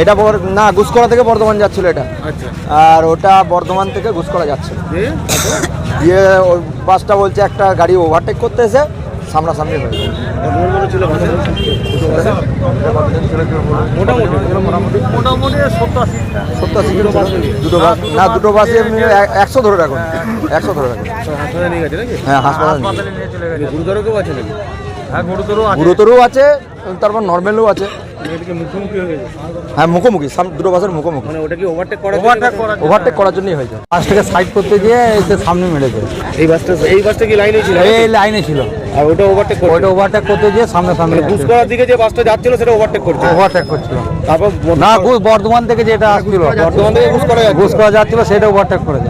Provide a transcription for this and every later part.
এটা না গুসকরা থেকে বর্ধমান যাচ্ছিল এটা। আচ্ছা। আর ওটা বর্ধমান থেকে গুসকরা যাচ্ছিল। দিয়ে? ওই বাসটা বলছে একটা গাড়ি ওভারটেক করতে এসে সামনাসামনি হয়ে। দুটো বাস না দুটো বাসে একশো ধরে রাখুন। একশো ধরে রাখুন। হ্যাঁ হাসপাতাল নিয়ে চলে গেছে। গুরুতর কেউ আছে নাকি? হ্যাঁ গুরুতর গুরুতরও আছে তারপর নর্মালও আছে। হয়ে হ্যাঁ মুখোমুখি। সাম- দুটো বাসের মুখোমুখি। মানে ওটা কি ওভারটেক করা ওভারটেক করার জন্যই হয়েছে। বাসটাকে সাইড করতে গিয়ে এসে সামনে মেরেছে এই বাসটা এই বাসটা কি লাইনে ছিল? এই লাইনে ছিল। আর ওটা ওভারটেক করে ওইটা ওভারটেক করতে গিয়ে সামনে সামনে ঘুষ করার দিকে যে বাসটা যাচ্ছিল সেটা ওভারটেক করছে। ওভারটেক করছিল। তারপর না ঘুষ বর্ধমান থেকে যেটা আসছিল। বর্ধমান থেকে ঘুষ করা ঘুষ করা যাচ্ছিল সেটা ওভারটেক করেছে।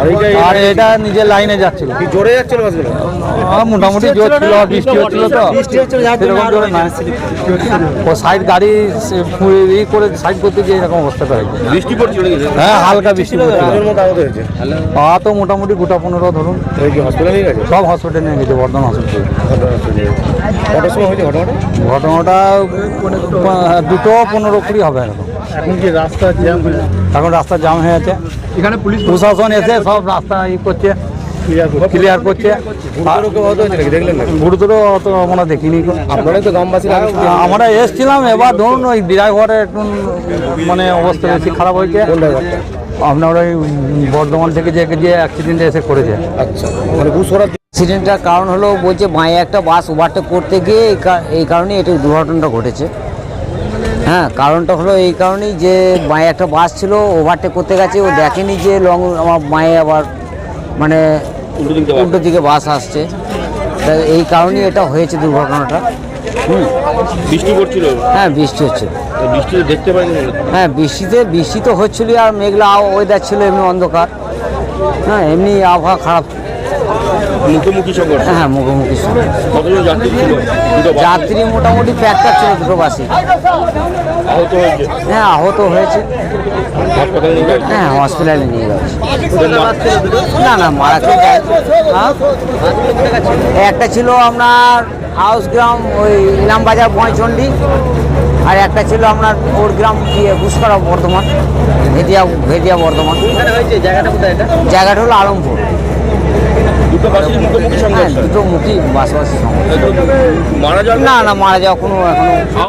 আর এইটা আর এটা নিজের লাইনে যাচ্ছিল। কি জোরে যাচ্ছিল বাসগুলো? মোটামুটি জোর ছিল বৃষ্টি হচ্ছিল তো। সেরকম জোরে না ও সাইড গাড়ি ই করে সাইড করতে গিয়ে এরকম বৃষ্টি পড়ছিল হ্যাঁ হালকা বৃষ্টি পড়ছিল। পা তো মোটামুটি গোটা পনেরো ধরুন। সব হসপিটালে নিয়ে গেছে বর্ধমান হসপিটালে ঘটনাটা দুটো পনেরো কুড়ি হবে এরকম। এখন কি রাস্তা জ্যাম এখন রাস্তা জাম হয়ে আছে। এখানে পুলিশ প্রশাসন এসে সব রাস্তা ই করছে ক্লিয়ার করছে। গুরুতর অত আমরা দেখিনি। আপনারাই তো গ্রামবাসী আমরা এসছিলাম এবার ধরুন ওই ড্রাইভারের একটু মানে অবস্থা বেশি খারাপ হয়েছে। আপনার ওই বর্ধমান থেকে যে যে অ্যাক্সিডেন্ট এসে করেছে। আচ্ছা মানে অ্যাক্সিডেন্টটার কারণ হলো বলছে বাঁয়ে একটা বাস ওভারটেক করতে গিয়ে এই কারণে এটা দুর্ঘটনাটা ঘটেছে। হ্যাঁ কারণটা হলো এই কারণেই যে বাঁয়ে একটা বাস ছিল ওভারটেক করতে গেছে ও দেখেনি যে লং আমার মায়ে আবার মানে উল্টো দিকে বাস আসছে। এই কারণেই এটা হয়েছে দুর্ঘটনাটা। হুম। বৃষ্টি পড়ছিল? হ্যাঁ বৃষ্টি হচ্ছে। বৃষ্টিতে দেখতে পাইনি হ্যাঁ বৃষ্টিতে বৃষ্টি তো হচ্ছিল আর মেঘলা ওয়েদার ছিল এমনি অন্ধকার। হ্যাঁ এমনি আবহাওয়া খারাপ। মুখোমুখি সংকট হ্যাঁ মুখোমুখি সঙ্গে কতজন যাত্রী ছিল? দুটো বাস? যাত্রী মোটামুটি প্যাকটা ছিল দুটো বাসে আহত হয়েছে? হ্যাঁ আহত হয়েছে। হাসপাতালে নিয়ে গেছে? হ্যাঁ হসপিটালে নিয়ে যাচ্ছে ওদের না না মারা কেউ। হ্যাঁ? একটা ছিল আপনার হাউস গ্রাম ওই ইলামবাজার বয়চন্ডী আর একটা ছিল আপনার ওর গ্রাম ইয়ে গুসকরা বর্ধমান ভেদিয়া ভেদিয়া বর্ধমান। জায়গাটা হলো আলমপুর। দুটো বাসের মুখোমুখি হ্যাঁ সংঘর্ষ দুটো মুখী বাসবাসী সংঘর্ষ। মারা যাওয়ার না না মারা যাওয়া কোনো এখনও